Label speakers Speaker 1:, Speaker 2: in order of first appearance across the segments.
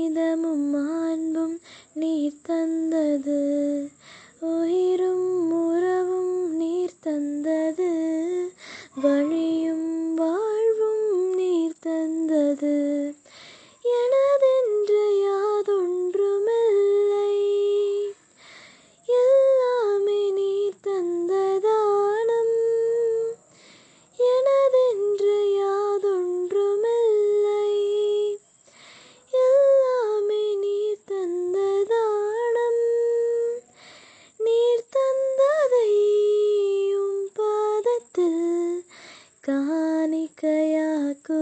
Speaker 1: மனிதமும் மாண்பும் நீர் தந்தது உயிரும் உறவும் நீர் தந்தது வழியும் வாழ்வும் நீர் தந்தது எனதென்று யாதொன்றுமில்லை எல்லாமே நீர் தந்ததானம் எனதென்று யாதொன்றுமில்லை எல்லாமே நீர் தந்ததானம் நீர் தந்ததை உம் பாதத்தில்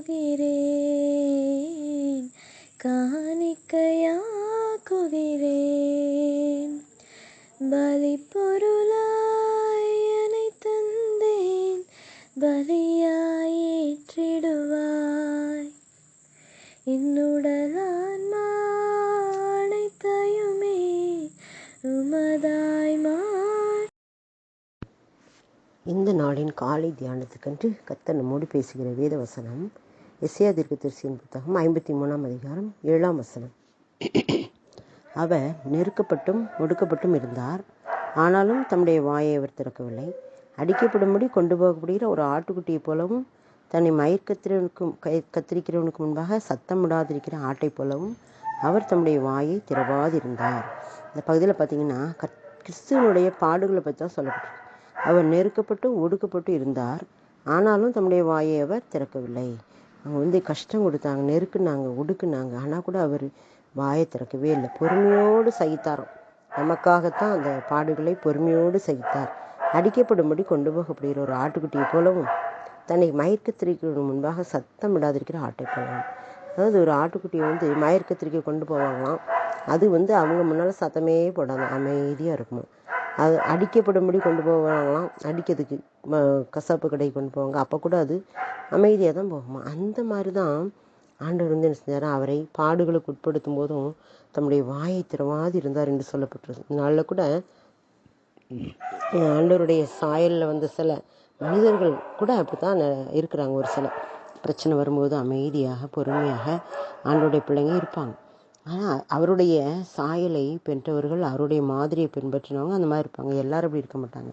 Speaker 1: காணிக்கையாக்குகிறேன் காணிக்கையாக்குகிறேன் பலி பொருளாய் என்னை தந்தேன். பலியாய் ஏற்றிடுவாய் என்னுடலான்மா அனைத்தையுமே உமதாய் மா
Speaker 2: இந்த நாளின் காலை தியானத்துக்கென்று கர்த்தர் மூடி பேசுகிற வேத வசனம் எஸ்யா தீர்க்கதரிசியின் புத்தகம் ஐம்பத்தி மூணாம் அதிகாரம் ஏழாம் வசனம். அவர் நெருக்கப்பட்டும் ஒடுக்கப்பட்டும் இருந்தார். ஆனாலும் தம்முடைய வாயை அவர் திறக்கவில்லை. அடிக்கப்படும்படி கொண்டு போகப்படுகிற ஒரு ஆட்டுக்குட்டியைப் போலவும் தன்னை மயக்கத்திரனுக்கும் கை கத்திரிக்கிறவனுக்கு முன்பாக சத்தம் விடாதிருக்கிற ஆட்டைப் போலவும் அவர் தம்முடைய வாயை திறவாதிருந்தார். இந்த பகுதியில் பார்த்தீங்கன்னா கத் கிறிஸ்துவனுடைய பாடுகளை பற்றி தான் சொல்லப்பட்டிருக்கு. அவர் நெருக்கப்பட்டு ஒடுக்கப்பட்டு இருந்தார். ஆனாலும் தம்முடைய வாயை அவர் திறக்கவில்லை. அவங்க வந்து கஷ்டம் கொடுத்தாங்க நெருக்குனாங்க ஒடுக்குனாங்க. ஆனால் கூட அவர் வாயை திறக்கவே இல்லை. பொறுமையோடு சகித்தாராம். நமக்காகத்தான் அந்த பாடுகளை பொறுமையோடு சகித்தார். அடிக்கப்படும்படி கொண்டு போகப்படுகிற ஒரு ஆட்டுக்குட்டியை போலவும் தன்னை மயக்கத்திரிக்கு முன்பாக சத்தம் விடாதிருக்கிற ஆட்டை போலவும். அதாவது ஒரு ஆட்டுக்குட்டியை வந்து மயக்கத்திரிக்கை கொண்டு போவாங்களாம். அது வந்து அவங்க முன்னால் சத்தமே போடாது அமைதியாக இருக்குமா அது அடிக்கப்படும்படி கொண்டு போவாங்களாம். அடிக்கிறதுக்கு ம கசாப்பு கடைக்கு கொண்டு போவாங்க. அப்போ கூட அது அமைதியாக தான் போகுமா? அந்த மாதிரி தான் ஆண்டவர் வந்து என்ன செஞ்சார்? அவரை பாடுகளுக்கு உட்படுத்தும் போதும் தம்முடைய வாயை திறவாது இருந்தார் என்று சொல்லப்பட்டிருக்கு நாளில் கூட ஆண்டவருடைய சாயலில் வந்த சில மனிதர்கள் கூட அப்படி தான் இருக்கிறாங்க ஒரு சில. பிரச்சனை வரும்போது அமைதியாக பொறுமையாக ஆண்டோடைய பிள்ளைங்க இருப்பாங்க. ஆனால் அவருடைய சாயலை பெற்றவர்கள் அவருடைய மாதிரியை பின்பற்றினவங்க அந்த மாதிரி இருப்பாங்க. எல்லாரும் அப்படி இருக்க மாட்டாங்க.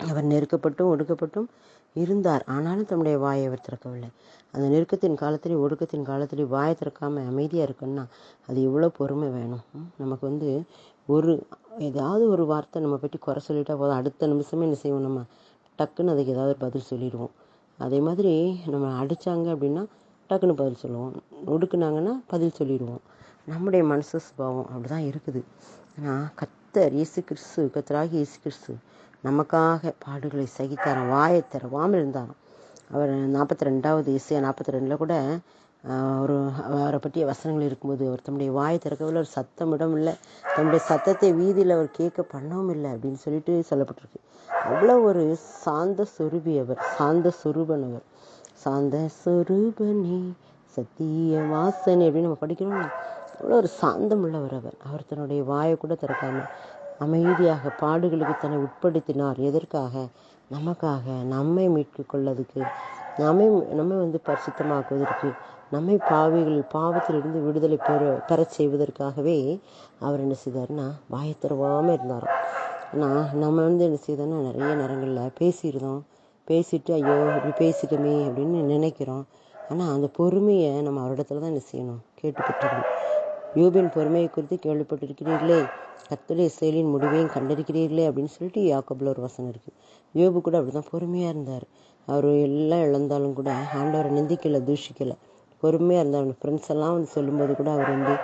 Speaker 2: அவர் நெருக்கப்பட்டும் ஒடுக்கப்பட்டும் இருந்தார். ஆனாலும் தம்முடைய வாயை அவர் திறக்கவில்லை. அந்த நெருக்கத்தின் காலத்திலேயும் ஒடுக்கத்தின் காலத்திலேயும் வாயை திறக்காமல் அமைதியாக இருக்குன்னா அது எவ்வளோ பொறுமை வேணும்? நமக்கு வந்து ஒரு ஏதாவது ஒரு வார்த்தை நம்ம பற்றி குறை சொல்லிட்டா போதும். அடுத்த நிமிஷமே என்ன செய்வோம் நம்ம? டக்குன்னு அதுக்கு ஏதாவது ஒரு பதில் சொல்லிடுவோம். அதே மாதிரி நம்ம அடித்தாங்க அப்படின்னா டக்குன்னு பதில் சொல்லுவோம். ஒடுக்குனாங்கன்னா பதில் சொல்லிடுவோம். நம்முடைய மனசு சுபாவம் அப்படி தான் இருக்குது. ஆனால் கத்தர் இயேசு கிறிஸ்து கத்தராகி இயேசு கிறிஸ்து நமக்காக பாடுகளை சகித்தாராம் வாயை திறவாமல் இருந்தாராம். அவர் நாற்பத்தி ரெண்டாவது இசையா நாற்பத்தி ரெண்டில் கூட ஒரு அவரை பற்றிய வசனங்கள் இருக்கும்போது அவர் தம்முடைய வாயை திறக்கவில்லை ஒரு சத்தம் இடம் இல்லை தம்முடைய சத்தத்தை வீதியில் அவர் கேட்க பண்ணவும் இல்லை அப்படின்னு சொல்லிட்டு சொல்லப்பட்டிருக்கு. அவ்வளோ ஒரு சாந்த சொருபி அவர் சாந்த சொரூபன் அவர். சாந்த சொரூபனே சத்திய வாசனை அப்படின்னு நம்ம படிக்கிறோம் அவ்வளோ ஒரு சாந்தம் உள்ளவர் அவர். அவர் தன்னுடைய வாயை கூட திறக்காம அமைதியாக பாடுகளுக்கு தன்னை உட்படுத்தினார். எதற்காக? நமக்காக. நம்மை மீட்கு கொள்ளதுக்கு. நம்மை நம்மை வந்து பரிசுத்தமாக்குவதற்கு. நம்மை பாவிகள் பாவத்திலிருந்து விடுதலை பெற பெறச் செய்வதற்காகவே அவர் என்ன செய்தார்னா வாயை திறவாமல் இருந்தாராம். ஆனால் நம்ம வந்து என்ன செய்தோன்னா நிறைய நேரங்களில் பேசியிருந்தோம். பேசிட்டு ஐயோ இப்படி பேசிட்டோமே அப்படின்னு நினைக்கிறோம். ஆனால் அந்த பொறுமையை நம்ம அவரிடத்துல தான் என்ன செய்யணும்? கேட்டு பெற்றுக்கணும் யோபின் பொறுமையை குறித்து கேள்விப்பட்டிருக்கிறீர்களே? கத்துடைய செயலின் முடிவையும் கண்டிருக்கிறீர்களே அப்படின்னு சொல்லிட்டு யாக்கோபில் ஒரு வசனம் இருக்குது யோபு கூட அப்படி தான் பொறுமையாக இருந்தார். அவர் எல்லாம் இழந்தாலும் கூட ஆண்டவரை நிந்திக்கலை தூஷிக்கலை. பொறுமையாக இருந்தார். ஃப்ரெண்ட்ஸ் எல்லாம் வந்து சொல்லும்போது கூட அவர் வந்து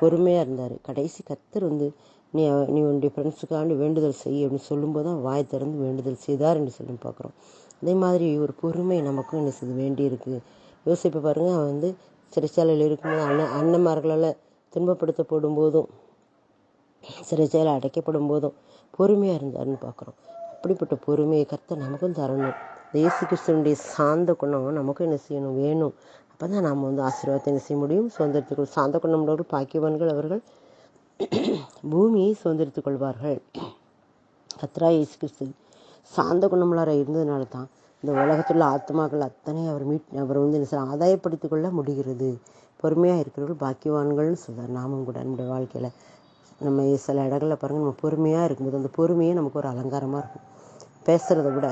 Speaker 2: பொறுமையாக இருந்தார். கடைசி கத்தர் வந்து நீ நீ உன்னுடைய ஃப்ரெண்ட்ஸுக்காண்டி வேண்டுதல் செய் அப்படின்னு சொல்லும்போது தான் வாய் திறந்து வேண்டுதல் செய்தார் என்று சொல்லி பார்க்குறோம். அதே மாதிரி ஒரு பொறுமை நமக்கும் என்ன செய்து வேண்டி இருக்குது யோசிப்பு பாருங்கள் அவன் வந்து சிறைச்சாலையில் இருக்கும்போது அண்ணன் அண்ணன்மார்களால் துன்பப்படுத்தப்படும் போதும் சிறைச்சாலை அடைக்கப்படும் போதும் பொறுமையாக இருந்தாருன்னு பார்க்குறோம். அப்படிப்பட்ட பொறுமையை கர்த்தர் நமக்கும் தரணும். இந்த இயேசு கிறிஸ்துவனுடைய சாந்த குணம் நமக்கும் என்ன செய்யணும் வேணும். அப்போ தான் நாம் வந்து ஆசீர்வாதத்தை என்ன செய்ய முடியும்? சுதந்திரத்துக்கு சாந்த குணம் உள்ளவர்கள் பாக்கியவான்கள் அவர்கள் பூமியை சுதந்திரித்துக் கொள்வார்கள். கத்ரா இயேசு கிறிஸ்து சாந்த குணமுள்ளார இருந்ததுனால தான் இந்த உலகத்தில் ஆத்மாக்கள் அத்தனை அவர் மீட் அவர் வந்து என்ன செய்ய ஆதாயப்படுத்திக் கொள்ள முடிகிறது. பொறுமையாக இருக்கிறவர்கள் பாக்கியவான்கள்னு சொல்கிறார் நாமும் கூட நம்முடைய வாழ்க்கையில். நம்ம சில இடங்களில் பாருங்கள் நம்ம பொறுமையாக இருக்கும்போது அந்த பொறுமையே நமக்கு ஒரு அலங்காரமாக இருக்கும். பேசுகிறத விட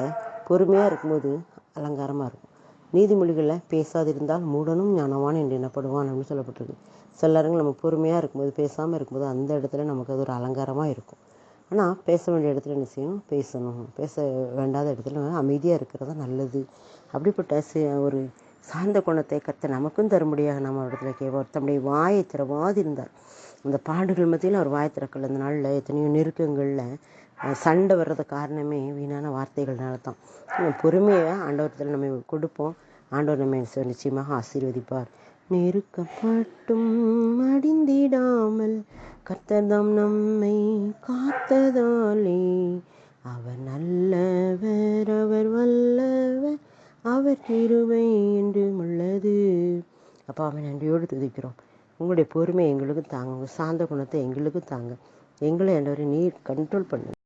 Speaker 2: பொறுமையாக இருக்கும்போது அலங்காரமாக இருக்கும். நீதிமொழிகளில் பேசாதிருந்தால் மூடனும் ஞானவான் என்று எண்ணப்படுவான் அப்படின்னு சொல்லப்பட்டிருக்கு. சில நேரங்கள் நம்ம பொறுமையாக இருக்கும்போது பேசாமல் இருக்கும்போது அந்த இடத்துல நமக்கு அது ஒரு அலங்காரமாக இருக்கும். ஆனால் பேச வேண்டிய இடத்துல என்ன செய்யணும்? பேசணும். பேச வேண்டாத இடத்துல அமைதியாக இருக்கிறது தான் நல்லது. அப்படிப்பட்ட சி- ஒரு சார்ந்த குணத்தை கத்த நமக்கும் தரும்படியாக நம்ம இடத்துல கேட்போம் தம்முடைய வாயை திறவாதிருந்தார். அந்த பாடுகள் மத்தியில் அவர் வாயை திறக்கல. அந்த நாளில் எத்தனையோ நெருக்கங்களில் சண்டை வர்றது காரணமே வீணான வார்த்தைகள்னால தான் பொறுமையாக பொறுமையை ஆண்டவரத்தில் நம்ம கொடுப்போம். ஆண்டவர் நம்ம நிச்சயமாக ஆசீர்வதிப்பார். நெருக்கப்பட்டும் அடிந்திடாமல் கர்த்தர்தாம் நம்மை காத்ததாலே. அவர் நல்லவர் அவர் வல்லவர் அவர் கிருபை என்றும் உள்ளது. அப்பா அவன் நன்றியோடு துதிக்கிறோம். உங்களுடைய பொறுமை எங்களுக்கு தாங்க உங்கள் சாந்த குணத்தை எங்களுக்கு தாங்க. எங்களை ஆண்டவரை நீர் கண்ட்ரோல் பண்ணுங்க.